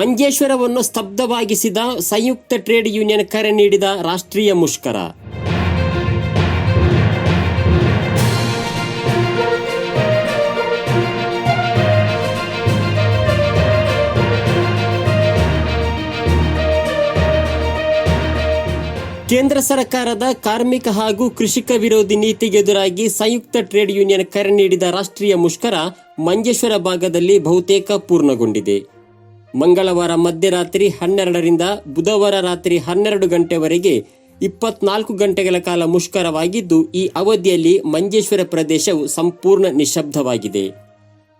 ಮಂಜೇಶ್ವರವನ್ನು ಸ್ತಬ್ಧವಾಗಿಸಿದ ಸಂಯುಕ್ತ trade union ಕರೆ ನೀಡಿದ ರಾಷ್ಟ್ರೀಯ ಮುಷ್ಕರ. ಕೇಂದ್ರ ಸರ್ಕಾರದ ಕಾರ್ಮಿಕ ಹಾಗೂ ಕೃಷಿಕ ವಿರೋಧಿ ನೀತಿಗೆ ಎದುರಾಗಿ ಸಂಯುಕ್ತ ಟ್ರೇಡ್ ಯೂನಿಯನ್ ಕರೆ ನೀಡಿದ ರಾಷ್ಟ್ರೀಯ ಮುಷ್ಕರ ಮಂಜೇಶ್ವರ ಭಾಗದಲ್ಲಿ ಬಹುತೇಕ ಪೂರ್ಣಗೊಂಡಿದೆ. ಮಂಗಳವಾರ ಮಧ್ಯರಾತ್ರಿ ಹನ್ನೆರಡರಿಂದ ಬುಧವಾರ ರಾತ್ರಿ ಹನ್ನೆರಡು ಗಂಟೆವರೆಗೆ ಇಪ್ಪತ್ನಾಲ್ಕು ಗಂಟೆಗಳ ಕಾಲ ಮುಷ್ಕರವಾಗಿದ್ದು, ಈ ಅವಧಿಯಲ್ಲಿ ಮಂಜೇಶ್ವರ ಪ್ರದೇಶವು ಸಂಪೂರ್ಣ ನಿಶಬ್ದವಾಗಿದೆ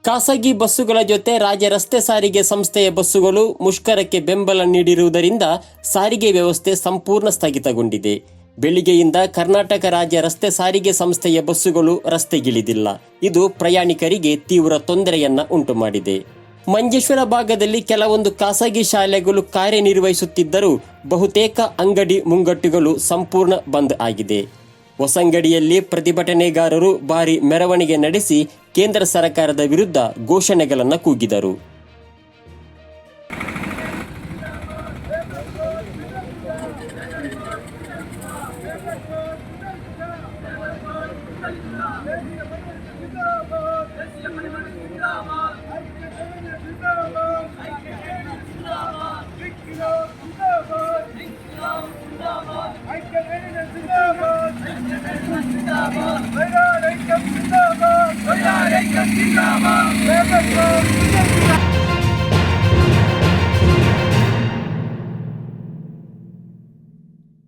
ಖಾಸಗಿ ಬಸ್ಸುಗಳ ಜೊತೆ ರಾಜ್ಯ ರಸ್ತೆ ಸಾರಿಗೆ ಸಂಸ್ಥೆಯ ಬಸ್ಸುಗಳು ಮುಷ್ಕರಕ್ಕೆ ಬೆಂಬಲ ನೀಡಿರುವುದರಿಂದ ಸಾರಿಗೆ ವ್ಯವಸ್ಥೆ ಸಂಪೂರ್ಣ ಸ್ಥಗಿತಗೊಂಡಿದೆ. ಬೆಳಿಗ್ಗೆಯಿಂದ ಕರ್ನಾಟಕ ರಾಜ್ಯ ರಸ್ತೆ ಸಾರಿಗೆ ಸಂಸ್ಥೆಯ ಬಸ್ಸುಗಳು ರಸ್ತೆಗಿಳಿದಿಲ್ಲ. ಇದು ಪ್ರಯಾಣಿಕರಿಗೆ ತೀವ್ರ ತೊಂದರೆಯನ್ನ ಉಂಟುಮಾಡಿದೆ. ಮಂಜೇಶ್ವರ ಭಾಗದಲ್ಲಿ ಕೆಲವೊಂದು ಖಾಸಗಿ ಶಾಲೆಗಳು ಕಾರ್ಯನಿರ್ವಹಿಸುತ್ತಿದ್ದರೂ ಬಹುತೇಕ ಅಂಗಡಿ ಮುಂಗಟ್ಟುಗಳು ಸಂಪೂರ್ಣ ಬಂದ್ ಆಗಿದೆ. ಹೊಸಂಗಡಿಯಲ್ಲಿ ಪ್ರತಿಭಟನೆಗಾರರು ಭಾರಿ ಮೆರವಣಿಗೆ ನಡೆಸಿ ಕೇಂದ್ರ ಸರ್ಕಾರದ ವಿರುದ್ಧ ಘೋಷಣೆಗಳನ್ನು ಕೂಗಿದರು. America!